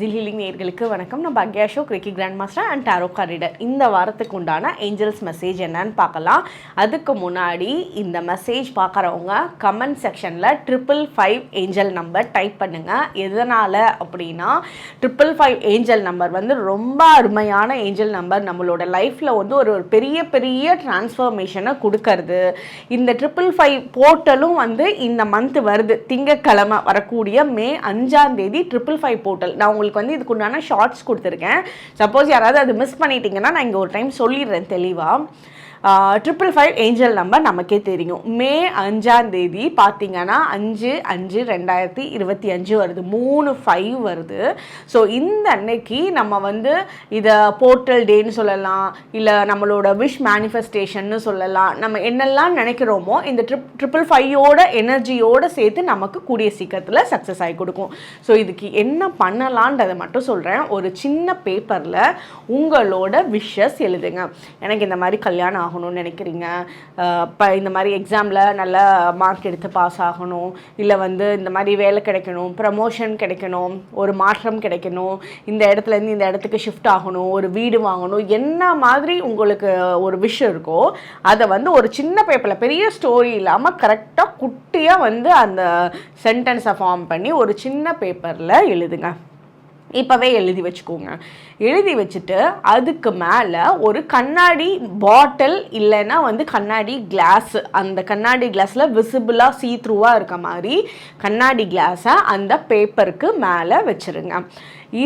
ஜில் நேர்களுக்கு வணக்கம். நான் பாக்யா show கிரிக்கி grand master and tarot card reader இந்த வாரத்துக்கு உண்டான ஏஞ்சல்ஸ் மெசேஜ் என்னன்னு பார்க்கலாம். அதுக்கு முன்னாடி இந்த மெசேஜ் பார்க்குறவங்க கமெண்ட் செக்ஷனில் triple five angel number type பண்ணுங்கள் எதனால் அப்படின்னா ட்ரிபிள் ஃபைவ் ஏஞ்சல் நம்பர் வந்து ரொம்ப அருமையான ஏஞ்சல் நம்பர் நம்மளோட லைஃப்பில் வந்து ஒரு ஒரு பெரிய பெரிய டிரான்ஸ்ஃபர்மேஷனை கொடுக்கறது. இந்த ட்ரிபிள் ஃபைவ் போர்ட்டலும் வந்து இந்த மந்த் வருது. திங்கட்கிழமை வரக்கூடிய மே அஞ்சாம் தேதி ட்ரிபிள் ஃபைவ் போர்ட்டல் நான் உங்களுக்கு வந்து இதுக்கு உண்டான ஷார்ட்ஸ் கொடுத்துருக்கேன். சப்போஸ் யாராவது அது மிஸ் பண்ணிட்டீங்கன்னா நான் இங்கே ஒரு டைம் சொல்லிடுறேன் தெளிவாக ட்ரிபிள் ஃபைவ் ஏஞ்சல் நம்பர் நமக்கே தெரியும். மே அஞ்சாம் தேதி பார்த்தீங்கன்னா அஞ்சு அஞ்சு ரெண்டாயிரத்தி இருபத்தி அஞ்சு வருது. மூணு ஃபைவ் வருது. ஸோ இந்த அன்னைக்கு நம்ம வந்து இதை போர்ட்டல் டேன்னு சொல்லலாம் இல்லை நம்மளோட விஷ் மேனிஃபெஸ்டேஷன்னு சொல்லலாம் நம்ம என்னெல்லாம் நினைக்கிறோமோ இந்த ட்ரிப் ட்ரிபிள் ஃபைவோட எனர்ஜியோடு சேர்த்து நமக்கு கூடிய சீக்கிரத்தில் சக்ஸஸ் ஆகி கொடுக்கும். ஸோ இதுக்கு என்ன பண்ணலான்றதை மட்டும் சொல்கிறேன் ஒரு சின்ன பேப்பரில் உங்களோட விஷஸ் எழுதுங்க. எனக்கு இந்த மாதிரி கல்யாணம் ஆகணும்னு நினைக்கிறீங்க? இப்போ இந்த மாதிரி எக்ஸாமில் நல்ல மார்க் எடுத்து பாஸ் ஆகணும். இல்லை வந்து இந்த மாதிரி வேலை கிடைக்கணும் ப்ரமோஷன் கிடைக்கணும் ஒரு மாற்றம் கிடைக்கணும் இந்த இடத்துலேருந்து இந்த இடத்துக்கு ஷிஃப்ட் ஆகணும் ஒரு வீடு வாங்கணும் என்ன மாதிரி உங்களுக்கு ஒரு விஷயம் இருக்கோ அதை வந்து ஒரு சின்ன பேப்பரில் பெரிய ஸ்டோரி இல்லாமல் கரெக்டாக குட்டியாக வந்து அந்த சென்டென்ஸை ஃபார்ம் பண்ணி ஒரு சின்ன பேப்பரில் எழுதுங்க. இப்போவே எழுதி வச்சுக்கோங்க. எழுதி வச்சுட்டு அதுக்கு மேலே ஒரு கண்ணாடி பாட்டில் இல்லைன்னா வந்து கண்ணாடி கிளாஸ் அந்த கண்ணாடி கிளாஸில் விசிபிளாக சீத்ரூவாக இருக்க மாதிரி கண்ணாடி கிளாஸை அந்த பேப்பருக்கு மேலே வச்சுருங்க.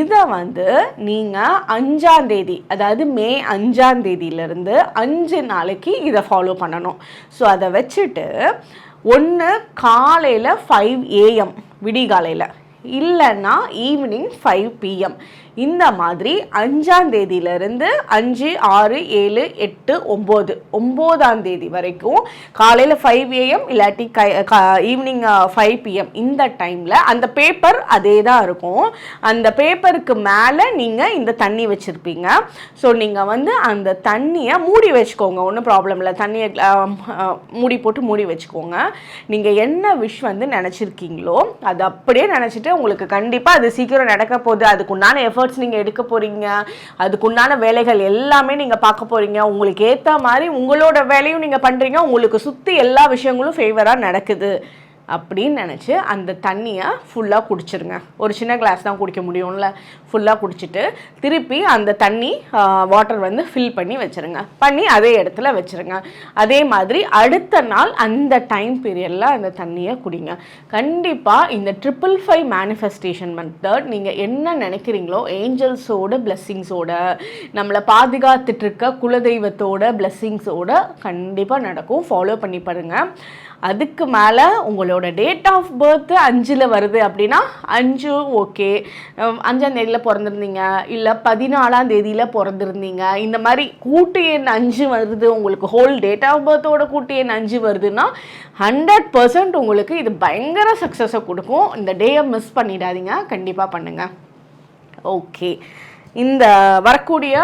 இதை வந்து நீங்கள் அஞ்சாந்தேதி அதாவது மே அஞ்சாந்தேதியிலேருந்து அஞ்சு நாளைக்கு இதை ஃபாலோ பண்ணணும். ஸோ அதை வச்சுட்டு ஒன்று காலையில் ஃபைவ் ஏஎம் விடிகாலையில் இல்லைன்னா ஈவினிங் ஃபைவ் பிஎம் இந்த மாதிரி அஞ்சாம் தேதியிலிருந்து அஞ்சு ஆறு ஏழு எட்டு ஒம்பது. ஒம்போதாம் தேதி வரைக்கும் காலையில் ஃபைவ் ஏஎம் இல்லாட்டி கை ஈவினிங் ஃபைவ் பிஎம் இந்த டைமில் அந்த பேப்பர் அதே தான் இருக்கும். அந்த பேப்பருக்கு மேலே நீங்கள் இந்த தண்ணி வச்சுருப்பீங்க. ஸோ நீங்கள் வந்து அந்த தண்ணியை மூடி வச்சுக்கோங்க. ஒன்றும் ப்ராப்ளம் இல்லை. தண்ணியை மூடி போட்டு மூடி வச்சுக்கோங்க. நீங்கள் என்ன விஷ் வந்து நினச்சிருக்கீங்களோ அது அப்படியே நினச்சிட்டு உங்களுக்கு கண்டிப்பாக அது சீக்கிரம் நடக்க போகுது. அதுக்குண்டான எஃபர்ட்ஸ் நீங்கள் எடுக்க போகிறீங்க அதுக்குண்டான வேலைகள் எல்லாமே நீங்கள் பார்க்க போகிறீங்க உங்களுக்கு ஏற்ற மாதிரி உங்களோட வேலையும் நீங்கள் பண்ணுறீங்க உங்களுக்கு சுற்றி எல்லா விஷயங்களும் ஃபேவராக நடக்குது. அப்படின்னு நினச்சி அந்த தண்ணியை ஃபுல்லாக குடிச்சிருங்க. ஒரு சின்ன கிளாஸ் தான் குடிக்க முடியும்ல. ஃபுல்லாக குடிச்சிட்டு திருப்பி அந்த தண்ணி வாட்டர் வந்து ஃபில் பண்ணி வச்சுருங்க. பண்ணி அதே இடத்துல வச்சுருங்க. அதே மாதிரி அடுத்த நாள் அந்த டைம் பீரியடில் அந்த தண்ணியை குடிங்க. கண்டிப்பாக இந்த ட்ரிபிள் ஃபைவ் மேனிஃபெஸ்டேஷன் மெத்தட் நீங்கள் என்ன நினைக்கிறீங்களோ ஏஞ்சல்ஸோட பிளெஸ்ஸிங்ஸோட நம்மளை பாதுகாத்துட்ருக்க குலதெய்வத்தோட பிளெஸ்ஸிங்ஸோட கண்டிப்பாக நடக்கும். ஃபாலோ பண்ணி பாருங்கள் அதுக்கு மேலே உங்களோட டேட் ஆஃப் பர்த் அஞ்சில் வருது அப்படின்னா அஞ்சு ஓகே அஞ்சாம் தேதியில் பிறந்திருந்தீங்க இல்லை பதினாலாம் தேதியில் பிறந்திருந்தீங்க. இந்த மாதிரி கூட்டு எண் அஞ்சு வருது உங்களுக்கு ஹோல் டேட் ஆஃப் பர்த்தோட கூட்டு எண் அஞ்சு வருதுன்னா ஹண்ட்ரட் பர்சன்ட் உங்களுக்கு இது பயங்கர சக்ஸஸை கொடுக்கும். இந்த டேயை மிஸ் பண்ணிடாதீங்க கண்டிப்பாக பண்ணுங்கள் ஓகே இந்த வரக்கூடிய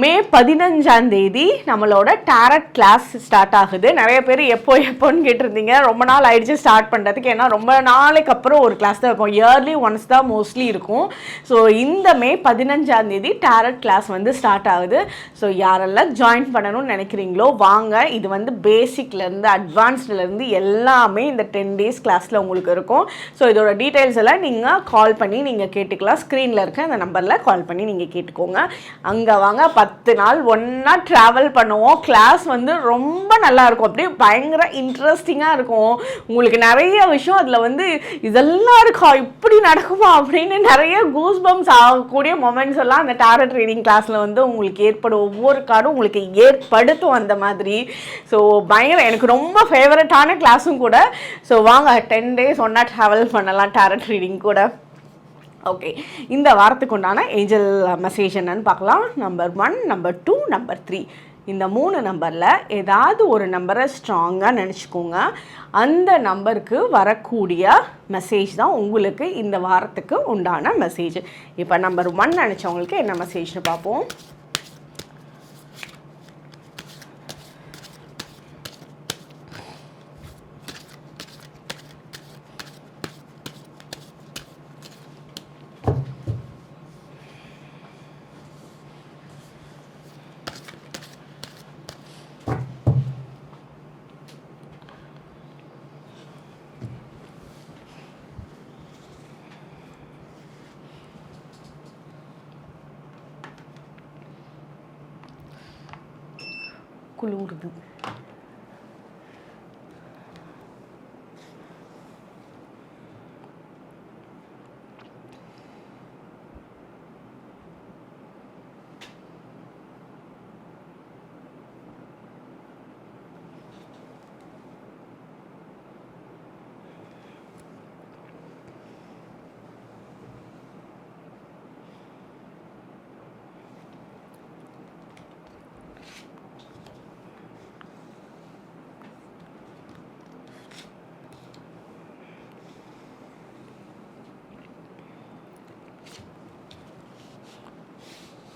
மே பதினஞ்சாம் தேதி நம்மளோட டேரட் கிளாஸ் ஸ்டார்ட் ஆகுது. நிறைய பேர் எப்போ எப்போன்னு கேட்டிருந்தீங்க. ரொம்ப நாள் ஆயிடுச்சு ஸ்டார்ட் பண்ணுறதுக்கு ஏன்னா ரொம்ப நாளைக்கு அப்புறம் ஒரு கிளாஸ் தான் இருக்கும். இயர்லி ஒன்ஸ் தான் மோஸ்ட்லி இருக்கும். ஸோ இந்த மே பதினஞ்சாம் தேதி டேரட் கிளாஸ் வந்து ஸ்டார்ட் ஆகுது. ஸோ யாரெல்லாம் ஜாயின் பண்ணணும்னு நினைக்கிறீங்களோ வாங்க. இது வந்து பேசிக்லேருந்து அட்வான்ஸ்ட்லேருந்து எல்லாமே இந்த டென் டேஸ் கிளாஸில் உங்களுக்கு இருக்கும். ஸோ இதோட டீட்டெயில்ஸ் எல்லாம் நீங்கள் கால் பண்ணி நீங்கள் கேட்டுக்கலாம். ஸ்க்ரீனில் இருக்க அந்த நம்பரில் கால் பண்ணி நீங்கள் கேட்டுக்கோங்க. அங்கே வாங்க. பத்து நாள் ஒன்றா ட்ராவல் பண்ணுவோம். கிளாஸ் வந்து ரொம்ப நல்லா இருக்கும். அப்படியே பயங்கர இன்ட்ரெஸ்டிங்காக இருக்கும். உங்களுக்கு நிறைய விஷயம் அதில் வந்து இதெல்லாம் இருக்கா? இப்படி நடக்குமா? அப்படின்னு நிறைய கூஸ் பம்ஸ் ஆகக்கூடிய மொமெண்ட்ஸ் எல்லாம் அந்த டேரட் ட்ரைனிங் கிளாஸில் வந்து உங்களுக்கு ஏற்படும். ஒவ்வொரு கார்டும் உங்களுக்கு ஏற்படுத்தும் அந்த மாதிரி. ஸோ பயங்கர எனக்கு ரொம்ப ஃபேவரட்டான கிளாஸும் கூட. ஸோ வாங்க டென் டேஸ் ஒன்றா ட்ராவல் பண்ணலாம் டேரட் ரீடிங் கூட. ஓகே இந்த வாரத்துக்கு உண்டான ஏஞ்சல் மெசேஜ் என்னன்னு பார்க்கலாம். Number one number two number three இந்த மூணு நம்பரில் ஏதாவது ஒரு நம்பரை ஸ்ட்ராங்காக நினச்சிக்கோங்க. அந்த நம்பருக்கு வரக்கூடிய மெசேஜ் தான் உங்களுக்கு இந்த வாரத்துக்கு உண்டான மெசேஜ் இப்போ நம்பர் ஒன் நினச்சவங்களுக்கு என்ன மெசேஜ்னு பார்ப்போம். குளிருது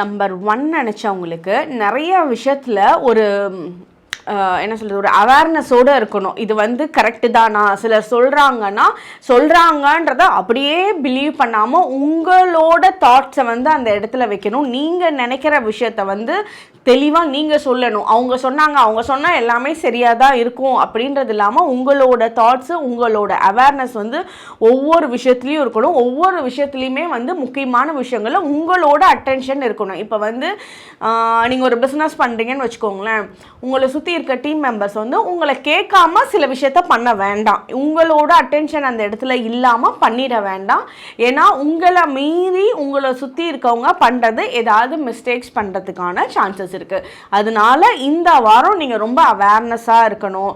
நம்பர் ஒன் நினச்சவங்களுக்கு நிறைய விஷயத்தில் ஒரு என்ன சொல்கிறது ஒரு அவேர்னஸோடு இருக்கணும். இது வந்து கரெக்டு தானா. சிலர் சொல்கிறாங்கன்னா சொல்கிறாங்கன்றத அப்படியே பிலீவ் பண்ணாமல் உங்களோட தாட்ஸை வந்து அந்த இடத்துல வைக்கணும். நீங்கள் நினைக்கிற விஷயத்த வந்து தெளிவாக நீங்கள் சொல்லணும். அவங்க சொன்னாங்க அவங்க சொன்னால் எல்லாமே சரியாக தான் இருக்கும். அப்படின்றது இல்லாமல் உங்களோட தாட்ஸு உங்களோட அவேர்னஸ் வந்து ஒவ்வொரு விஷயத்துலையும் இருக்கணும். ஒவ்வொரு விஷயத்துலையுமே வந்து முக்கியமான விஷயங்களில் உங்களோட அட்டென்ஷன் இருக்கணும். இப்போ வந்து நீங்கள் ஒரு பிஸ்னஸ் பண்ணுறீங்கன்னு வச்சுக்கோங்களேன். உங்களை சுற்றி இருக்க டீம் மெம்பர்ஸ் வந்து உங்களை கேட்காம சில விஷயத்த பண்ண வேண்டாம். உங்களோட அட்டென்ஷன் அந்த இடத்துல இல்லாமல் பண்ணிட வேண்டாம். ஏன்னா உங்களை மீறி உங்களை சுற்றி இருக்கவங்க பண்ணுறது ஏதாவது மிஸ்டேக்ஸ் பண்ணுறதுக்கான சான்சஸ் இருக்குது அதனால இந்த வாரம் நீங்கள் ரொம்ப அவேர்னஸாக இருக்கணும்.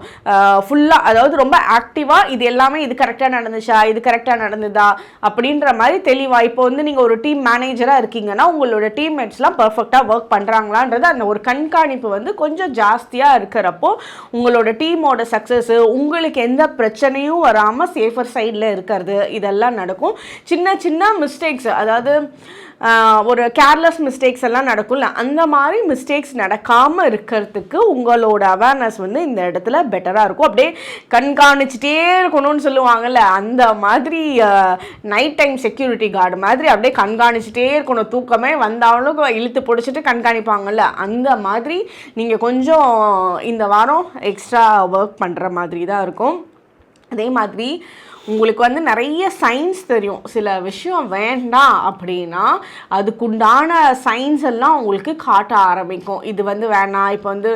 ஃபுல்லாக அதாவது ரொம்ப ஆக்டிவாக இது எல்லாமே இது கரெக்டாக நடந்துச்சா இது கரெக்டாக நடந்ததா அப்படின்ற மாதிரி தெளிவாக இப்போ வந்து நீங்கள் ஒரு டீம் மேனேஜராக இருக்கீங்கன்னா உங்களோட டீம்மேட்ஸ்லாம் பர்ஃபெக்டாக ஒர்க் பண்ணுறாங்களான்றது அந்த ஒரு கண்காணிப்பு வந்து கொஞ்சம் ஜாஸ்தியாக இருக்கிறப்போ உங்களோட டீமோட சக்ஸஸ்ஸு உங்களுக்கு எந்த பிரச்சனையும் வராமல் சேஃபர் சைடில் இருக்கிறது இதெல்லாம் நடக்கும். சின்ன சின்ன மிஸ்டேக்ஸ் அதாவது ஒரு கேர்லெஸ் மிஸ்டேக்ஸ் எல்லாம் நடக்கும்ல அந்த மாதிரி மிஸ்டேக்ஸ் நடக்காமல் இருக்கிறதுக்கு உங்களோட அவேர்னஸ் வந்து இந்த இடத்துல பெட்டராக இருக்கும். அப்படியே கண்காணிச்சிட்டே இருக்கணும்னு சொல்லுவாங்கல்ல அந்த மாதிரி நைட் டைம் செக்யூரிட்டி கார்டு மாதிரி அப்படியே கண்காணிச்சிட்டே இருக்கணும். தூக்கமே வந்தாலும் இழுத்து பிடிச்சிட்டு கண்காணிப்பாங்கல்ல அந்த மாதிரி நீங்கள் கொஞ்சம் இந்த வாரம் எக்ஸ்ட்ரா ஒர்க் பண்ணுற மாதிரி தான் இருக்கும். அதே மாதிரி உங்களுக்கு வந்து நிறைய சயின்ஸ் தெரியும். சில விஷயம் வேண்டாம் அப்படின்னா அதுக்குண்டான சயின்ஸ் எல்லாம் உங்களுக்கு காட்ட ஆரம்பிக்கும். இது வந்து வேணாம். இப்போ வந்து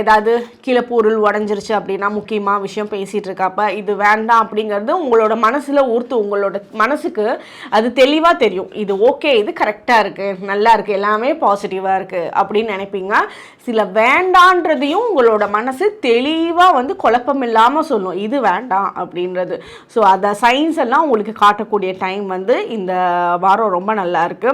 ஏதாவது கீழே பொருள் உடஞ்சிருச்சு அப்படின்னா முக்கியமாக விஷயம் பேசிகிட்டு இருக்காப்ப இது வேண்டாம் அப்படிங்கிறது உங்களோட மனசில் ஊர்த்து உங்களோட மனசுக்கு அது தெளிவாக தெரியும். இது ஓகே இது கரெக்டாக இருக்குது நல்லா இருக்குது எல்லாமே பாசிட்டிவாக இருக்குது அப்படின்னு நினைப்பீங்க. சில வேண்டான்றதையும் உங்களோட மனசு தெளிவாக வந்து குழப்பம் இல்லாமல் சொல்லும். இது வேண்டாம் அப்படின்றது ஸோ அதை சயின்ஸ் எல்லாம் உங்களுக்கு காட்டக்கூடிய டைம் வந்து இந்த வாரம் ரொம்ப நல்லா இருக்கு.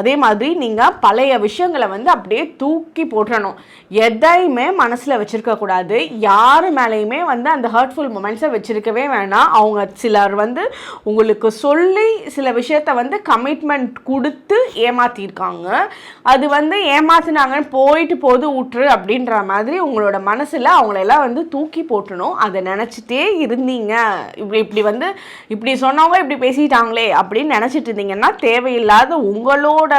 அதே மாதிரி நீங்கள் பழைய விஷயங்களை வந்து அப்படியே தூக்கி போட்டுறணும். எதையுமே மனசில் வச்சுருக்கக்கூடாது யார் மேலேயுமே வந்து அந்த ஹர்ட்ஃபுல் மூமெண்ட்ஸை வச்சுருக்கவே வேணாம். அவங்க சிலர் வந்து உங்களுக்கு சொல்லி சில விஷயத்த வந்து கமிட்மெண்ட் கொடுத்து ஏமாற்றிருக்காங்க அது வந்து ஏமாத்தினாங்கன்னு போயிட்டு போது உற்று அப்படின்ற மாதிரி உங்களோட மனசில் அவங்களெல்லாம் வந்து தூக்கி போட்டணும். அதை நினச்சிட்டே இருந்தீங்க. இப்படி இப்படி வந்து இப்படி சொன்னவங்க இப்படி பேசிட்டாங்களே அப்படின்னு நினச்சிட்டு இருந்தீங்கன்னா தேவையில்லாத உங்களோட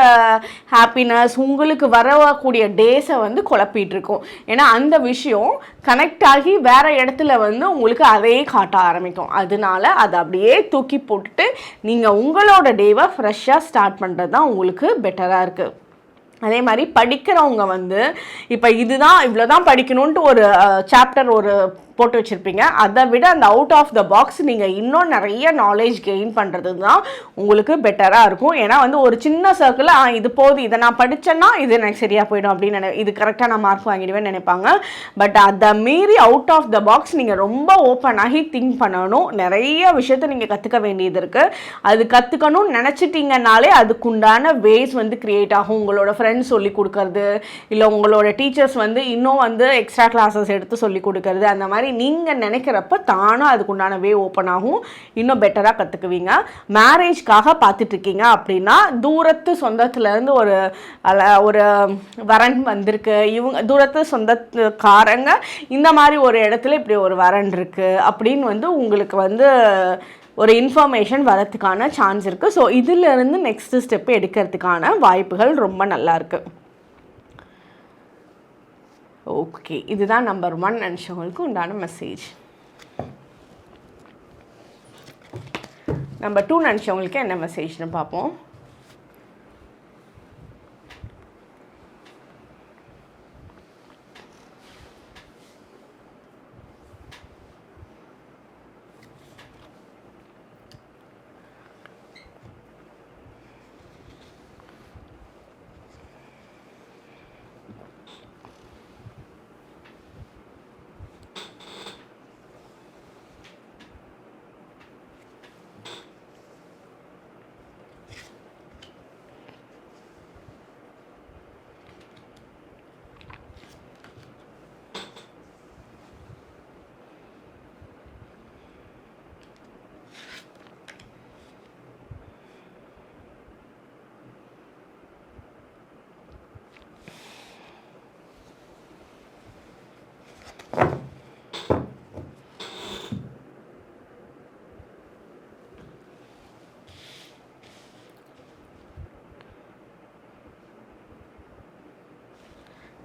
ஹாப்பினஸ் உங்களுக்கு வரக்கூடிய டேஸை வந்து குழப்பிட்டு இருக்கும். ஏன்னா அந்த விஷயம் கனெக்ட் ஆகி வேறு இடத்துல வந்து உங்களுக்கு அதே காட்ட ஆரம்பிக்கும். அதனால அதை அப்படியே தூக்கி போட்டுட்டு நீங்கள் உங்களோட டேவை ஃப்ரெஷ்ஷாக ஸ்டார்ட் பண்ணுறது தான் உங்களுக்கு பெட்டராக இருக்குது அதே மாதிரி படிக்கிறவங்க வந்து இப்போ இதுதான் இவ்வளோ தான் படிக்கணுன்ட்டு ஒரு சாப்டர் ஒரு போட்டு வச்சுருப்பீங்க. அதை விட அந்த அவுட் ஆஃப் த பாக்ஸ் நீங்கள் இன்னும் நிறைய நாலேஜ் கெயின் பண்ணுறது தான் உங்களுக்கு பெட்டராக இருக்கும். ஏன்னா வந்து ஒரு சின்ன சர்க்கிள் ஆ இது போது இதை நான் படித்தேன்னா இது எனக்கு சரியாக போயிடும் அப்படின்னு நினை இது கரெக்டாக நான் மார்க் வாங்கிடுவேன்னு நினைப்பாங்க. பட் அதை மீறி அவுட் ஆஃப் த பாக்ஸ் நீங்கள் ரொம்ப ஓப்பன் ஆகி திங்க் பண்ணணும். நிறைய விஷயத்த நீங்கள் கற்றுக்க வேண்டியது இருக்குது அது கற்றுக்கணும்னு நினச்சிட்டிங்கனாலே அதுக்குண்டான வேஸ் வந்து க்ரியேட் ஆகும். உங்களோட ஃப்ரெண்ட்ஸ் சொல்லி கொடுக்கறது இல்லை உங்களோட டீச்சர்ஸ் வந்து இன்னும் வந்து எக்ஸ்ட்ரா கிளாஸஸ் எடுத்து சொல்லி கொடுக்கறது அந்த மாதிரி மாதிரி நீங்கள் நினைக்கிறப்ப தானும் அதுக்குண்டான வே ஓப்பன் ஆகும். இன்னும் பெட்டராக கற்றுக்குவீங்க மேரேஜ்க்காக பார்த்துட்ருக்கீங்க அப்படின்னா தூரத்து சொந்தத்துலேருந்து ஒரு அல ஒரு வரன் வந்திருக்கு. இவங்க தூரத்து சொந்தக்காரங்க இந்த மாதிரி ஒரு இடத்துல இப்படி ஒரு வரன் இருக்குது அப்படின்னு வந்து உங்களுக்கு வந்து ஒரு இன்ஃபர்மேஷன் வரத்துக்கான சான்ஸ் இருக்குது ஸோ இதிலிருந்து நெக்ஸ்ட் ஸ்டெப் எடுக்கிறதுக்கான வாய்ப்புகள் ரொம்ப நல்லாயிருக்கு ஓகே இதுதான் நம்பர் ஒன் நினச்சவங்களுக்கு உண்டான மெசேஜ் நம்பர் டூ நினச்சவங்களுக்கு என்ன மெசேஜ்னு பார்ப்போம்.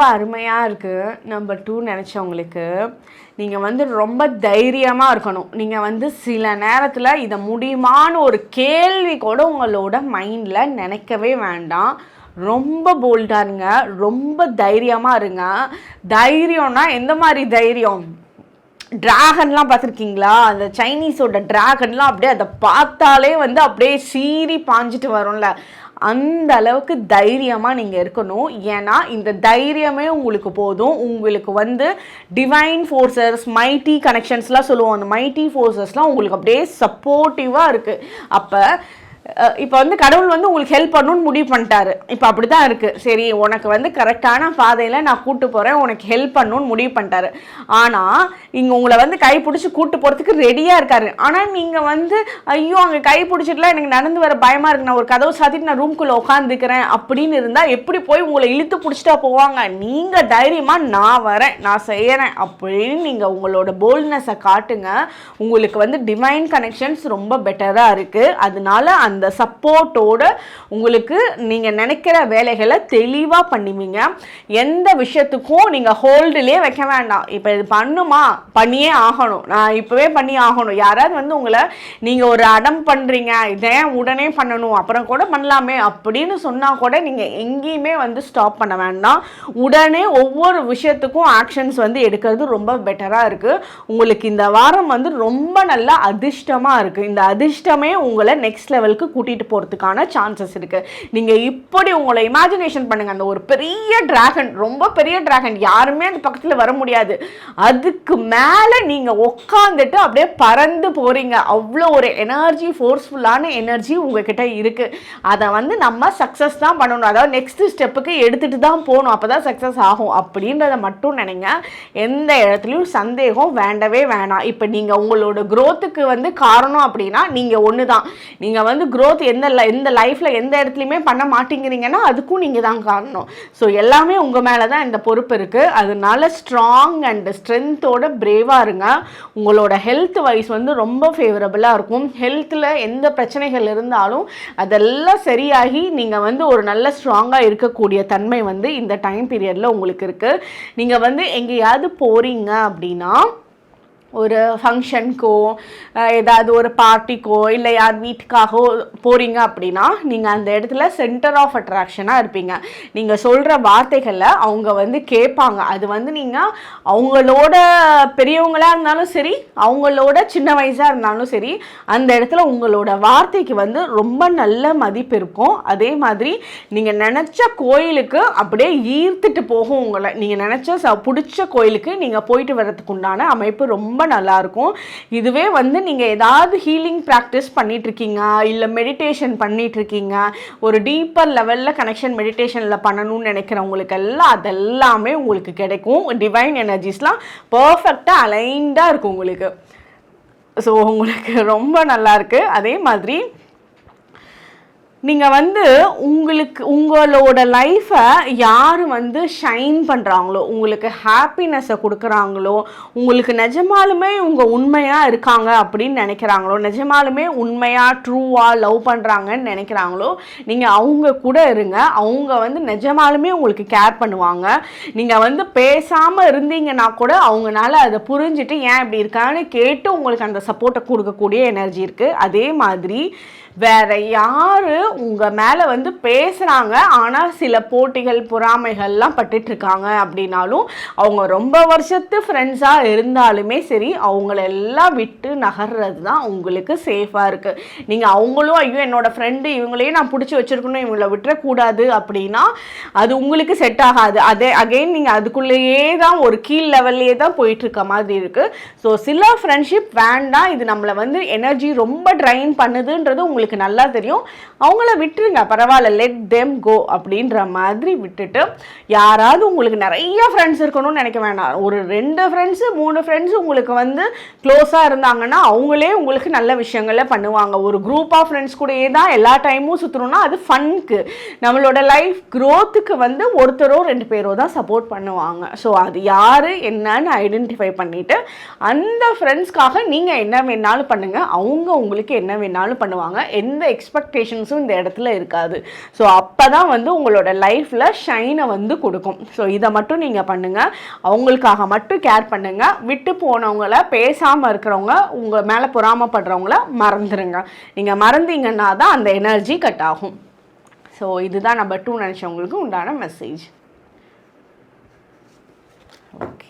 ரொம்ப அருமையாக இருக்குது நம்பர் டூ நினச்சவங்களுக்கு நீங்கள் வந்து ரொம்ப தைரியமாக இருக்கணும். நீங்கள் வந்து சில நேரத்தில் இதை முடியுமான்னு ஒரு கேள்வி கூட உங்களோட மைண்டில் நினைக்கவே வேண்டாம். ரொம்ப போல்டாக இருங்க. ரொம்ப தைரியமாக இருங்க. தைரியம்னா எந்த மாதிரி தைரியம்? ட்ராகன்லாம் பார்த்துருக்கீங்களா? அந்த சைனீஸோட ட்ராகன்லாம் அப்படியே அதை பார்த்தாலே வந்து அப்படியே சீறி பாஞ்சிட்டு வரும்ல. அந்த அளவுக்கு தைரியமாக நீங்கள் இருக்கணும். ஏன்னா இந்த தைரியமே உங்களுக்கு போதும். உங்களுக்கு வந்து டிவைன் ஃபோர்ஸஸ் மைட்டி கனெக்ஷன்ஸ்லாம் சொல்லுவோம். அந்த மைட்டி ஃபோர்ஸஸ்லாம் உங்களுக்கு அப்படியே சப்போர்ட்டிவாக இருக்குது அப்போ இப்போ வந்து கடவுள் வந்து உங்களுக்கு ஹெல்ப் பண்ணணும்னு முடிவு பண்ணிட்டாரு. இப்போ அப்படி தான் இருக்குது சரி உனக்கு வந்து கரெக்டான பாதையில் நான் கூட்டு போகிறேன் உனக்கு ஹெல்ப் பண்ணணும்னு முடிவு பண்ணிட்டாரு. ஆனால் இங்கே உங்களை வந்து கை பிடிச்சி கூட்டு போகிறதுக்கு ரெடியாக இருக்காரு. ஆனால் நீங்கள் வந்து ஐயோ அங்கே கை பிடிச்சிட்டுலாம் எனக்கு நடந்து வர பயமாக இருக்கு. நான் ஒரு கதவு சாத்திட்டு நான் ரூம்குள்ளே உட்காந்துக்கிறேன் அப்படின்னு இருந்தால் எப்படி போய் உங்களை இழுத்து பிடிச்சிட்டா போவாங்க? நீங்கள் தைரியமாக நான் வரேன் நான் செய்கிறேன் அப்படின்னு நீங்கள் உங்களோட போல்ட்னஸை காட்டுங்க. உங்களுக்கு வந்து டிவைன் கனெக்ஷன்ஸ் ரொம்ப பெட்டராக இருக்குது அதனால அந்த சப்போர்ட்டோட உங்களுக்கு நீங்கள் நினைக்கிற வேலைகளை தெளிவாக பண்ணுவீங்க. எந்த விஷயத்துக்கும் நீங்கள் ஹோல்டுலேயே வைக்க வேண்டாம். இப்போ இது பண்ணுமா? பண்ணியே ஆகணும். நான் இப்போவே பண்ணி ஆகணும். யாராவது வந்து உங்களை நீங்கள் ஒரு அடம் பண்ணுறீங்க இதே உடனே பண்ணணும். அப்புறம் கூட பண்ணலாமே அப்படின்னு சொன்னால் கூட நீங்கள் எங்கேயுமே வந்து ஸ்டாப் பண்ண வேண்டாம். உடனே ஒவ்வொரு விஷயத்துக்கும் ஆக்ஷன்ஸ் வந்து எடுக்கிறது ரொம்ப பெட்டராக இருக்குது உங்களுக்கு இந்த வாரம் வந்து ரொம்ப நல்லா அதிர்ஷ்டமாக இருக்குது இந்த அதிர்ஷ்டமே உங்களை நெக்ஸ்ட் லெவலுக்கு கூட்டிகிட்டு போகிறதுக்கான சான்சஸ் இருக்குது நீங்கள் இப்படி உங்களை இமேஜினேஷன் பண்ணுங்கள் அந்த ஒரு பெரிய ட்ராகன் ரொம்ப பெரிய ட்ராகன் யாருமே அந்த பக்கத்தில் வர முடியாது. அதுக்கு மேலே நீங்கள் உட்காந்துட்டு அப்படியே பறந்து போகிறீங்க அவ்வளோ ஒரு எனர்ஜி ஃபோர்ஸ்ஃபுல்லான எனர்ஜி உங்ககிட்ட இருக்குது அதை வந்து நம்ம சக்ஸஸ் தான் பண்ணணும். அதாவது நெக்ஸ்ட் ஸ்டெப்புக்கு எடுத்துகிட்டு தான் போகணும். அப்போ தான் சக்ஸஸ் ஆகும். அப்படின்றத மட்டும் நினைங்க. எந்த இடத்துலையும் சந்தேகம் வேண்டவே வேணாம். இப்போ நீங்கள் உங்களோட க்ரோத்துக்கு வந்து காரணம் அப்படின்னா நீங்கள் ஒன்று தான் நீங்கள் வந்து க்ரோத் எந்த எந்த லைஃப்பில் எந்த இடத்துலையுமே பண்ண மாட்டேங்கிறீங்கன்னா அதுக்கும் நீங்கள் தான் காரணம். ஸோ எல்லாமே உங்கள் மேலே தான் இந்த பொறுப்பு இருக்குது அதனால ஸ்ட்ராங் அண்ட் ஸ்ட்ரென்த்தோட பிரேவாக இருங்க. உங்களோட ஹெல்த் வைஸ் வந்து ரொம்ப ஃபேவரபுளாக இருக்கும். ஹெல்த்தில் எந்த பிரச்சனைகள் இருந்தாலும் அதெல்லாம் சரியாகி நீங்கள் வந்து ஒரு நல்ல ஸ்ட்ராங்காக இருக்கக்கூடிய தன்மை வந்து இந்த டைம் பீரியடில் உங்களுக்கு இருக்குது நீங்கள் வந்து எங்கேயாவது போகிறீங்க அப்படின்னா ஒரு ஃபங்க்ஷனுக்கோ ஏதாவது ஒரு பார்ட்டிக்கோ இல்லை யார் வீட்டுக்காகவோ போகிறீங்க அப்படின்னா நீங்கள் அந்த இடத்துல சென்டர் ஆஃப் அட்ராக்ஷனாக இருப்பீங்க. நீங்கள் சொல்கிற வார்த்தைகளில் அவங்க வந்து கேட்பாங்க. அது வந்து நீங்கள் அவங்களோட பெரியவங்களாக இருந்தாலும் சரி அவங்களோட சின்ன வயசாக இருந்தாலும் சரி அந்த இடத்துல உங்களோட வார்த்தைக்கு வந்து ரொம்ப நல்ல மதிப்பு இருக்கும். அதே மாதிரி நீங்கள் நினச்ச கோயிலுக்கு அப்படியே ஈர்த்துட்டு போகும் உங்களை. நீங்கள் நினச்ச ச பிடிச்ச கோயிலுக்கு நீங்கள் போயிட்டு வர்றதுக்கு உண்டான அமைப்பு ரொம்ப ரொம்ப நல்லாயிருக்கும் இதுவே வந்து நீங்கள் ஏதாவது ஹீலிங் ப்ராக்டிஸ் பண்ணிகிட்ருக்கீங்க இல்லை மெடிடேஷன் பண்ணிகிட்ருக்கீங்க ஒரு டீப்பர் லெவலில் கனெக்ஷன் மெடிடேஷனில் பண்ணணும்னு நினைக்கிறவங்களுக்கு எல்லாம் அதெல்லாமே உங்களுக்கு கிடைக்கும். டிவைன் எனர்ஜிஸ்லாம் பர்ஃபெக்டாக அலைண்டாக இருக்கும் உங்களுக்கு. ஸோ உங்களுக்கு ரொம்ப நல்லாயிருக்கு அதே மாதிரி நீங்கள் வந்து உங்களுக்கு உங்களோட லைஃப்பை யார் வந்து ஷைன் பண்ணுறாங்களோ உங்களுக்கு ஹாப்பினஸ்ஸை கொடுக்குறாங்களோ உங்களுக்கு நிஜமாலுமே உங்கள் உண்மையாக இருக்காங்க அப்படின்னு நினைக்கிறாங்களோ நிஜமாலுமே உண்மையாக ட்ரூவாக லவ் பண்ணுறாங்கன்னு நினைக்கிறாங்களோ நீங்கள் அவங்க கூட இருங்க. அவங்க வந்து நிஜமாலுமே உங்களுக்கு கேர் பண்ணுவாங்க. நீங்கள் வந்து பேசாமல் இருந்தீங்கன்னா கூட அவங்கனால அதை புரிஞ்சுட்டு ஏன் இப்படி இருக்கான்னு கேட்டு உங்களுக்கு அந்த சப்போர்ட்டை கொடுக்கக்கூடிய எனர்ஜி இருக்குது அதே மாதிரி வேற யாரு உங்கள் மேலே வந்து பேசுகிறாங்க ஆனால் சில போட்டிகள் பொறாமைகள்லாம் பட்டுட்ருக்காங்க அப்படின்னாலும் அவங்க ரொம்ப வருஷத்து ஃப்ரெண்ட்ஸாக இருந்தாலுமே சரி அவங்கள எல்லாம் விட்டு நகர்றது தான் உங்களுக்கு சேஃபாக இருக்குது நீங்கள் அவங்களும் ஐயோ என்னோடய ஃப்ரெண்டு இவங்களையும் நான் பிடிச்சி வச்சிருக்கணும் இவங்கள விட்டுறக்கூடாது அப்படின்னா அது உங்களுக்கு செட் ஆகாது. அதே அகைன் நீங்கள் அதுக்குள்ளேயே தான் ஒரு கீழ் லெவல்லையே தான் போயிட்டுருக்க மாதிரி இருக்குது ஸோ சில ஃப்ரெண்ட்ஷிப் வேண்டாம். இது நம்மளை வந்து எனர்ஜி ரொம்ப ட்ரைன் பண்ணுதுன்றது உங்களுக்கு நல்லா தெரியும். அவங்க அவங்கள விட்டுருங்க. பரவாயில்ல லெட் தெம் கோ அப்படின்ற மாதிரி விட்டுட்டு யாராவது உங்களுக்கு நிறைய ஃப்ரெண்ட்ஸ் இருக்கணும்னு நினைக்க வேண்டாம் ஒரு ரெண்டு ஃப்ரெண்ட்ஸு மூணு ஃப்ரெண்ட்ஸ் உங்களுக்கு வந்து க்ளோஸாக இருந்தாங்கன்னா அவங்களே உங்களுக்கு நல்ல விஷயங்களை பண்ணுவாங்க. ஒரு குரூப் ஆஃப் ஃப்ரெண்ட்ஸ் கூடயே தான் எல்லா டைமும் சுற்றணும்னா அது ஃபன்க்கு நம்மளோட லைஃப் க்ரோத்துக்கு வந்து ஒருத்தரோ ரெண்டு பேரோ தான் சப்போர்ட் பண்ணுவாங்க. ஸோ அது யார் என்னன்னு ஐடென்டிஃபை பண்ணிவிட்டு அந்த ஃப்ரெண்ட்ஸ்க்காக நீங்கள் என்ன வேணாலும் பண்ணுங்கள் அவங்க உங்களுக்கு என்ன வேணாலும் பண்ணுவாங்க. எந்த எக்ஸ்பெக்டேஷன்ஸும் இந்த இடத்துல இருக்காது. ஸோ அப்போ தான் வந்து உங்களோட லைஃப்பில் ஷைனை வந்து கொடுக்கும். ஸோ இதை மட்டும் நீங்கள் பண்ணுங்கள் அவங்களுக்காக மட்டும் கேர் பண்ணுங்கள் விட்டு போனவங்கள பேசாமல் இருக்கிறவங்க உங்கள் மேலே பொறாமப்படுறவங்கள மறந்துடுங்க நீங்கள் மறந்தீங்கன்னா தான் அந்த எனர்ஜி கட் ஆகும். ஸோ இதுதான் நம்பர் டூ நினச்சவங்களுக்கு உண்டான மெசேஜ் ஓகே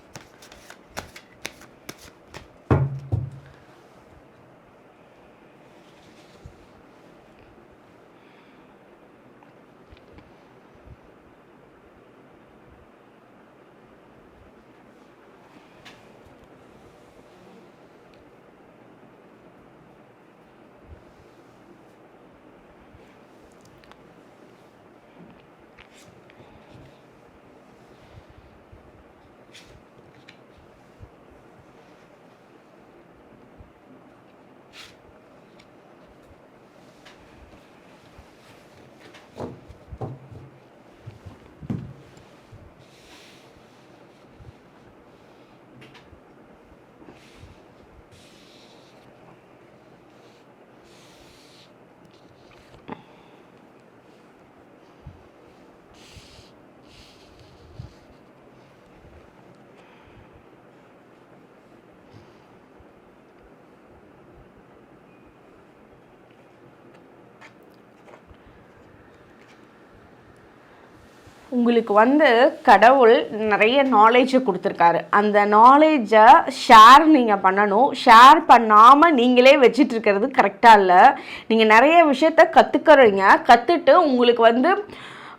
உங்களுக்கு வந்து கடவுள் நிறைய நாலேஜை கொடுத்துருக்காரு. அந்த நாலேஜை ஷேர் நீங்கள் பண்ணணும். ஷேர் பண்ணாமல் நீங்களே வச்சிட்டு இருக்கிறது கரெக்டாக இல்லை. நீங்கள் நிறைய விஷயத்த கற்றுக்கிறீங்க கற்றுட்டு உங்களுக்கு வந்து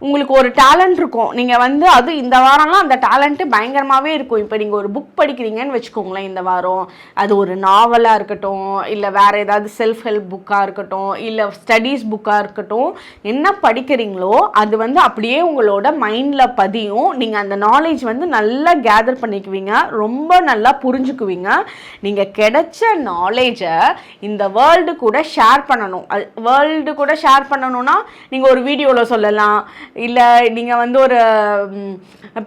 உங்களுக்கு ஒரு டேலண்ட் இருக்கும். நீங்கள் வந்து அது இந்த வாரம்லாம் அந்த டேலண்ட்டு பயங்கரமாகவே இருக்கும். இப்போ நீங்கள் ஒரு புக் படிக்கிறீங்கன்னு வச்சுக்கோங்களேன் இந்த வாரம். அது ஒரு நாவலாக இருக்கட்டும் இல்லை வேறு ஏதாவது செல்ஃப் ஹெல்ப் புக்காக இருக்கட்டும் இல்லை ஸ்டடீஸ் புக்காக இருக்கட்டும் என்ன படிக்கிறீங்களோ அது வந்து அப்படியே உங்களோட மைண்டில் பதியும். நீங்கள் அந்த நாலேஜ் வந்து நல்லா கேதர் பண்ணிக்குவீங்க. ரொம்ப நல்லா புரிஞ்சுக்குவீங்க. நீங்கள் கிடைச்ச நாலேஜை இந்த வேர்ல்டு கூட ஷேர் பண்ணணும். வேர்ல்டு கூட ஷேர் பண்ணணும்னா நீங்கள் ஒரு வீடியோவில் சொல்லலாம். இல்லை நீங்கள் வந்து ஒரு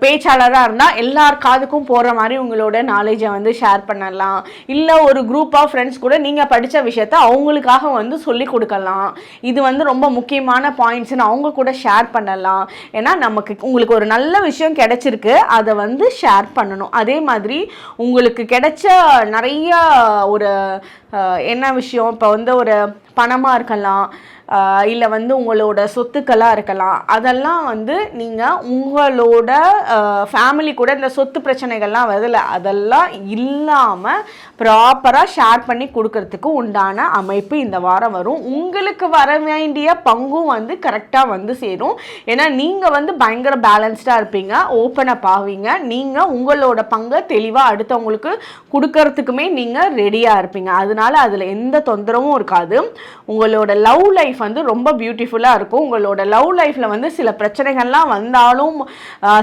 பேச்சாளராக இருந்தால் எல்லார் காதுக்கும் போகிற மாதிரி உங்களோட நாலேஜை வந்து ஷேர் பண்ணலாம். இல்லை ஒரு குரூப் ஆஃப் ஃப்ரெண்ட்ஸ் கூட நீங்கள் படித்த விஷயத்த அவங்களுக்காக வந்து சொல்லி கொடுக்கலாம். இது வந்து ரொம்ப முக்கியமான பாயிண்ட்ஸ்னு அவங்க கூட ஷேர் பண்ணலாம். ஏன்னா நமக்கு உங்களுக்கு ஒரு நல்ல விஷயம் கிடைச்சிருக்கு அதை வந்து ஷேர் பண்ணணும். அதே மாதிரி உங்களுக்கு கிடைச்ச நிறைய ஒரு என்ன விஷயம்? இப்போ வந்து ஒரு பணமாக இருக்கலாம். இல்லை வந்து உங்களோட சொத்துக்களாக இருக்கலாம். அதெல்லாம் வந்து நீங்கள் உங்களோட ஃபேமிலி கூட இந்த சொத்து பிரச்சனைகள்லாம் வருதுல அதெல்லாம் இல்லாமல் ப்ராப்பராக ஷேர் பண்ணி கொடுக்கறதுக்கு உண்டான அமைப்பு இந்த வாரம் வரும். உங்களுக்கு வர வேண்டிய பங்கும் வந்து கரெக்டாக வந்து சேரும். ஏன்னா நீங்கள் வந்து பயங்கர பேலன்ஸ்டாக இருப்பீங்க ஓப்பன் அப் ஆவீங்க. நீங்கள் உங்களோட பங்கை தெளிவாக அடுத்தவங்களுக்கு கொடுக்கறதுக்குமே நீங்கள் ரெடியாக இருப்பீங்க. அதனால அதில் எந்த தொந்தரவும் இருக்காது. உங்களோட லவ் லைஃப் வந்து ரொம்ப பியூட்டிஃபுல்லாக இருக்கும். உங்களோட லவ் லைஃப்பில் வந்து சில பிரச்சனைகள்லாம் வந்தாலும்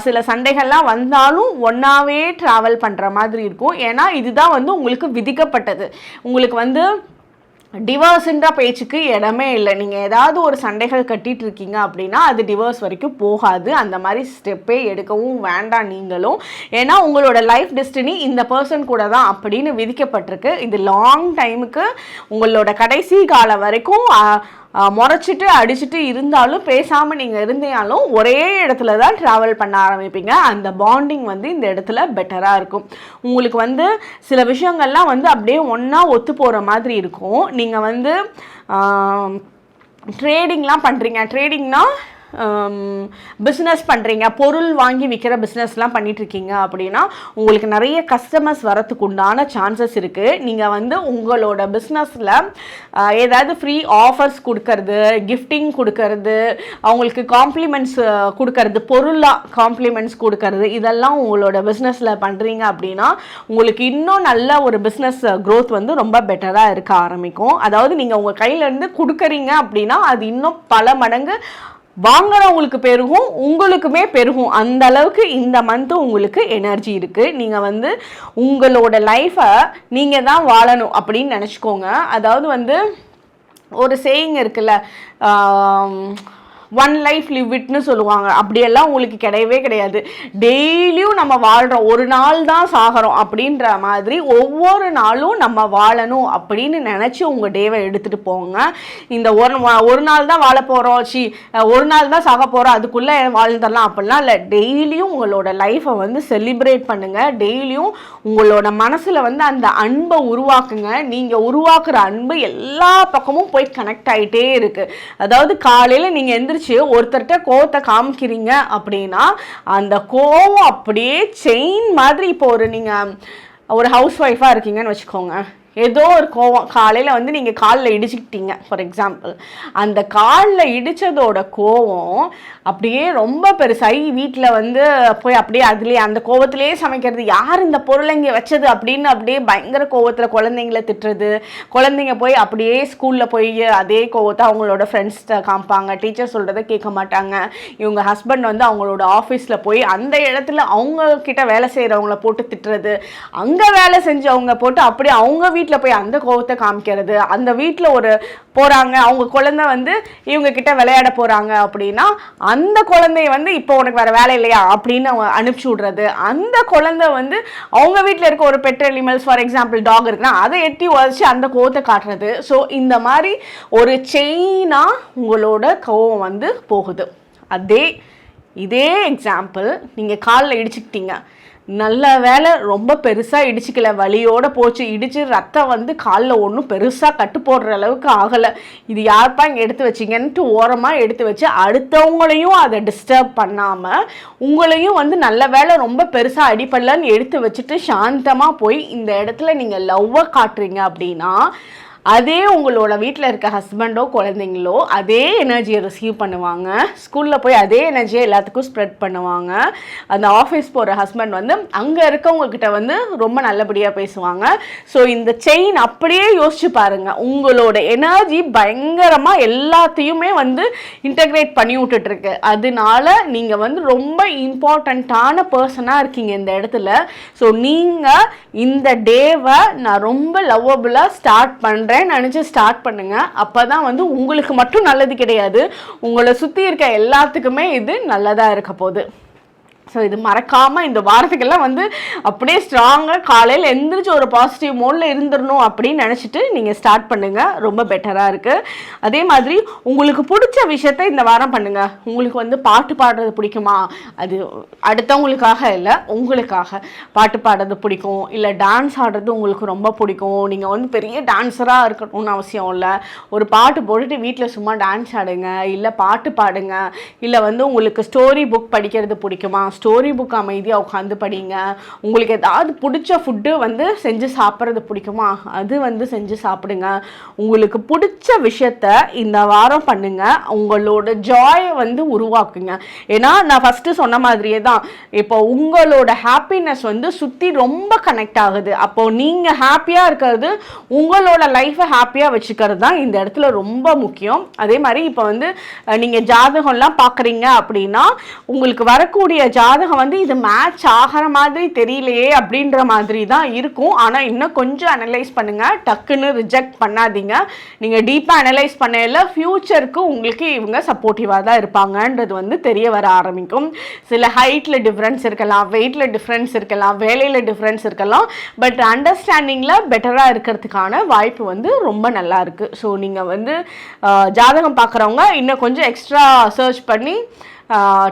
சில சண்டைகள்லாம் வந்தாலும் ஒன்றாவே ட்ராவல் பண்ணுற மாதிரி இருக்கும். ஏன்னா இதுதான் வந்து உங்களுக்கு விதிக்கப்பட்டது. உங்களுக்கு வந்து டிவோர்ஸுன்ற பேச்சுக்கு இடமே இல்லை. நீங்கள் ஏதாவது ஒரு சண்டைகள் கட்டிட்டு இருக்கீங்க அப்படின்னா அது டிவோர்ஸ் வரைக்கும் போகாது. அந்த மாதிரி ஸ்டெப்பே எடுக்கவும் வேண்டாம் நீங்களும். ஏன்னா உங்களோட லைஃப் டெஸ்டினி இந்த பர்சன் கூட தான் அப்படின்னு விதிக்கப்பட்டிருக்கு. இது லாங் டைமுக்கு உங்களோட கடைசி காலம் வரைக்கும் முறைச்சிட்டு அடிச்சிட்டு இருந்தாலும் பேசாமல் நீங்கள் இருந்தீனாலும் ஒரே இடத்துல தான் ட்ராவல் பண்ண ஆரம்பிப்பீங்க. அந்த பாண்டிங் வந்து இந்த இடத்துல பெட்டராக இருக்கும். உங்களுக்கு வந்து சில விஷயங்கள்லாம் வந்து அப்படியே ஒன்றா ஒத்து போகிற மாதிரி இருக்கும். நீங்கள் வந்து ட்ரேடிங்லாம் பண்ணுறீங்க ட்ரேடிங்னா பிஸ்னஸ் பண்ணுறீங்க பொருள் வாங்கி விற்கிற பிஸ்னஸ்லாம் பண்ணிகிட்ருக்கீங்க அப்படின்னா உங்களுக்கு நிறைய கஸ்டமர்ஸ் வரத்துக்கு உண்டான சான்சஸ் இருக்குது நீங்கள் வந்து உங்களோட பிஸ்னஸில் ஏதாவது ஃப்ரீ ஆஃபர்ஸ் கொடுக்கறது கிஃப்டிங் கொடுக்கறது அவங்களுக்கு காம்ப்ளிமெண்ட்ஸ் கொடுக்கறது பொருளாக காம்ப்ளிமெண்ட்ஸ் கொடுக்கறது இதெல்லாம் உங்களோட பிஸ்னஸில் பண்ணுறீங்க அப்படின்னா உங்களுக்கு இன்னும் நல்ல ஒரு பிஸ்னஸ் க்ரோத் வந்து ரொம்ப பெட்டராக இருக்க ஆரம்பிக்கும். அதாவது நீங்கள் உங்கள் கையிலேருந்து கொடுக்குறீங்க அப்படின்னா அது இன்னும் பல மடங்கு வாங்கினவங்களுக்கு பெருகும் உங்களுக்குமே பெருகும். அந்த அளவுக்கு இந்த மந்த்து உங்களுக்கு எனர்ஜி இருக்குது நீங்கள் வந்து உங்களோட லைஃப்பை நீங்கள் தான் வாழணும் அப்படின்னு நினச்சிக்கோங்க. அதாவது வந்து ஒரு சேயிங் இருக்குல்ல ஒன் லைஃப் லிவ் இட்னு சொல்லுவாங்க. அப்படியெல்லாம் உங்களுக்கு கிடையவே கிடையாது. டெய்லியும் நம்ம வாழ்கிறோம் ஒரு நாள் தான் சாகிறோம் அப்படின்ற மாதிரி ஒவ்வொரு நாளும் நம்ம வாழணும் அப்படின்னு நினச்சி உங்கள் டேவை எடுத்துகிட்டு போங்க. இந்த ஒரு வா- ஒரு நாள் தான் வாழ போகிறோம் சி ஒரு நாள் தான் சாக போகிறோம் அதுக்குள்ளே வாழ்ந்துடலாம் அப்படிலாம் இல்லை. டெய்லியும் உங்களோட லைஃப்பை வந்து செலிப்ரேட் பண்ணுங்கள் டெய்லியும் உங்களோட மனசில் வந்து அந்த அன்பை உருவாக்குங்க. நீங்கள் உருவாக்குற அன்பு எல்லா பக்கமும் போய் கனெக்ட் ஆகிட்டே இருக்குது அதாவது காலையில் நீங்கள் எந்திரிச்சு ஒருத்தர்கிட்ட கோவத்தை காமிக்கிறீங்க அப்படின்னா அந்த கோவம் அப்படியே செயின் மாதிரி இப்போ ஒரு நீங்கள் ஒரு ஹவுஸ் ஒய்ஃபாக இருக்கீங்கன்னு வச்சுக்கோங்க. ஏதோ ஒரு கோவம். காலையில் வந்து நீங்கள் காலில் இடிச்சுக்கிட்டீங்க ஃபார் எக்ஸாம்பிள் அந்த காலில் இடித்ததோட கோவம் அப்படியே ரொம்ப பெருசாகி வீட்டில் வந்து போய் அப்படியே அதுலேயே அந்த கோவத்திலேயே சமைக்கிறது. யார் இந்த பொருளை இங்கே வச்சது அப்படின்னு அப்படியே பயங்கர கோவத்தில் குழந்தைங்கள திட்டுறது. குழந்தைங்க போய் அப்படியே ஸ்கூலில் போய் அதே கோவத்தை அவங்களோட ஃப்ரெண்ட்ஸ்கிட்ட காமிப்பாங்க. டீச்சர் சொல்கிறத கேட்க மாட்டாங்க. இவங்க ஹஸ்பண்ட் வந்து அவங்களோட ஆஃபீஸில் போய் அந்த இடத்துல அவங்க கிட்ட வேலை செய்கிறவங்கள போட்டு திட்டுறது. அங்கே வேலை செஞ்சவங்க போட்டு அப்படியே அவங்க வீட்டில் போய் அந்த கோவத்தை காமிக்கிறது அந்த வீட்டில் ஒரு போகிறாங்க அவங்க குழந்தை வந்து இவங்க கிட்ட விளையாட போகிறாங்க அப்படின்னா அந்த குழந்தைய வந்து இப்போ உனக்கு வேறு வேலை இல்லையா அப்படின்னு அவங்க அனுப்பிச்சி விட்றது. அந்த குழந்தை வந்து அவங்க வீட்டில் இருக்க ஒரு pet animals for example dog இருக்குன்னா அதை எட்டி உதச்சி அந்த கோவத்தை காட்டுறது. ஸோ இந்த மாதிரி ஒரு செயினாக உங்களோட கோவம் வந்து போகுது. அதே இதே எக்ஸாம்பிள் நீங்கள் காலில் இடிச்சுக்கிட்டீங்க. நல்ல வேலை ரொம்ப பெருசாக இடிச்சிக்கல. வலியோடு போச்சு. இடிச்சு ரத்தம் வந்து காலில் ஒன்றும் பெருசாக கட்டு போடுற அளவுக்கு ஆகலை. இது யார்ப்பா இங்கே எடுத்து வச்சிங்கன்ட்டு ஓரமாக எடுத்து வச்சு அடுத்தவங்களையும் அதை டிஸ்டர்ப் பண்ணாமல் உங்களையும் வந்து நல்ல வேலை ரொம்ப பெருசாக அடிப்படலன்னு எடுத்து வச்சுட்டு சாந்தமாக போய் இந்த இடத்துல நீங்கள் லவ்வை காட்டுறீங்க அப்படின்னா அதே உங்களோட வீட்டில் இருக்க ஹஸ்பண்டோ குழந்தைங்களோ அதே எனர்ஜியை ரிசீவ் பண்ணுவாங்க. ஸ்கூலில் போய் அதே எனர்ஜியை எல்லாத்துக்கும் ஸ்ப்ரெட் பண்ணுவாங்க. அந்த ஆஃபீஸ் போகிற ஹஸ்பண்ட் வந்து அங்கே இருக்கவங்கக்கிட்ட வந்து ரொம்ப நல்லபடியாக பேசுவாங்க. ஸோ இந்த செயின் அப்படியே யோசிச்சு பாருங்கள் உங்களோட எனர்ஜி பயங்கரமாக எல்லாத்தையுமே வந்து இன்டகிரேட் பண்ணி விட்டுட்ருக்கு அதனால நீங்கள் வந்து ரொம்ப இம்பார்ட்டண்ட்டான பர்சனாக இருக்கீங்க இந்த இடத்துல. ஸோ நீங்கள் இந்த டேவை நான் ரொம்ப லவ்வபுளாக ஸ்டார்ட் பண்ணுறேன்னு நினச்சி ஸ்டார்ட் பண்ணுங்கள் அப்போ தான் வந்து உங்களுக்கு மட்டும் நல்லது கிடையாது. உங்களை சுற்றி இருக்க எல்லாத்துக்குமே இது நல்லதாக இருக்க போகுது. ஸோ இது மறக்காமல் இந்த வாரத்துக்கெல்லாம் வந்து அப்படியே ஸ்ட்ராங்காக காலையில் எந்திரிச்சு ஒரு பாசிட்டிவ் மோடில் இருந்துடணும் அப்படின்னு நினச்சிட்டு நீங்கள் ஸ்டார்ட் பண்ணுங்கள் ரொம்ப பெட்டராக இருக்குது அதே மாதிரி உங்களுக்கு பிடிச்ச விஷயத்த இந்த வாரம் பண்ணுங்கள் உங்களுக்கு வந்து பாட்டு பாடுறது பிடிக்குமா? அது அடுத்தவங்களுக்காக இல்லை உங்களுக்காக. பாட்டு பாடுறது பிடிக்கும். இல்லை டான்ஸ் ஆடுறது உங்களுக்கு ரொம்ப பிடிக்கும். நீங்கள் வந்து பெரிய டான்ஸராக இருக்கணும்னு அவசியம் இல்லை. ஒரு பாட்டு போட்டுட்டு வீட்டில் சும்மா டான்ஸ் ஆடுங்க. இல்லை பாட்டு பாடுங்க. இல்லை வந்து உங்களுக்கு ஸ்டோரி புக் படிக்கிறது பிடிக்குமா? ஸ்டோரி புக் அமைதியாக உட்காந்து படிங்க. உங்களுக்கு ஏதாவது பிடிச்ச ஃபுட்டு வந்து செஞ்சு சாப்பிட்றது பிடிக்குமா? அது வந்து செஞ்சு சாப்பிடுங்க. உங்களுக்கு பிடிச்ச விஷயத்த இந்த வாரம் பண்ணுங்க. உங்களோட ஜாயை வந்து உருவாக்குங்க. ஏன்னா நான் ஃபஸ்ட்டு சொன்ன மாதிரியே தான். இப்போ உங்களோட ஹாப்பினஸ் வந்து சுற்றி ரொம்ப கனெக்ட் ஆகுது. அப்போது நீங்கள் ஹாப்பியாக இருக்கிறது உங்களோட லைஃப்பை ஹாப்பியாக வச்சுக்கிறது தான் இந்த இடத்துல ரொம்ப முக்கியம். அதே மாதிரி இப்போ வந்து நீங்கள் ஜாதகம்லாம் பார்க்குறீங்க அப்படின்னா உங்களுக்கு வரக்கூடிய ஜாதகம் வந்து இது மேட்ச் ஆகிற மாதிரி தெரியலையே அப்படின்ற மாதிரி தான் இருக்கும். ஆனால் இன்னும் கொஞ்சம் அனலைஸ் பண்ணுங்கள் டக்குன்னு ரிஜெக்ட் பண்ணாதீங்க. நீங்கள் டீப்பாக அனலைஸ் பண்ணல ஃப்யூச்சருக்கு உங்களுக்கு இவங்க சப்போர்ட்டிவாக தான் இருப்பாங்கன்றது வந்து தெரிய வர ஆரம்பிக்கும். சில ஹைட்டில் டிஃப்ரென்ஸ் இருக்கலாம் வெயிட்டில் டிஃப்ரென்ஸ் இருக்கலாம் வேலையில் டிஃப்ரென்ஸ் இருக்கலாம். பட் அண்டர்ஸ்டாண்டிங்கில் பெட்டராக இருக்கிறதுக்கான வாய்ப்பு வந்து ரொம்ப நல்லா இருக்குது ஸோ நீங்கள் வந்து ஜாதகம் பார்க்குறவங்க இன்னும் கொஞ்சம் எக்ஸ்ட்ரா சர்ச் பண்ணி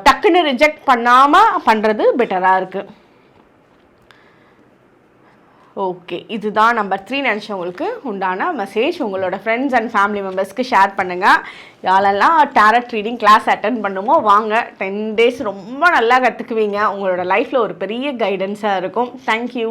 டக்குன்னு ரிஜெக்ட் பண்ணாமல் பண்ணுறது பெட்டராக இருக்குது ஓகே இதுதான் நம்பர் த்ரீ நினச்சவங்களுக்கு உண்டான மெசேஜ் உங்களோட ஃப்ரெண்ட்ஸ் அண்ட் ஃபேமிலி மெம்பர்ஸ்க்கு ஷேர் பண்ணுங்கள் யாரெல்லாம் டேரட் ரீடிங் கிளாஸ் அட்டன் பண்ணுமோ வாங்க. டென் டேஸ் ரொம்ப நல்லா கற்றுக்குவீங்க உங்களோட லைஃப்பில் ஒரு பெரிய கைடன்ஸாக இருக்கும். தேங்க்யூ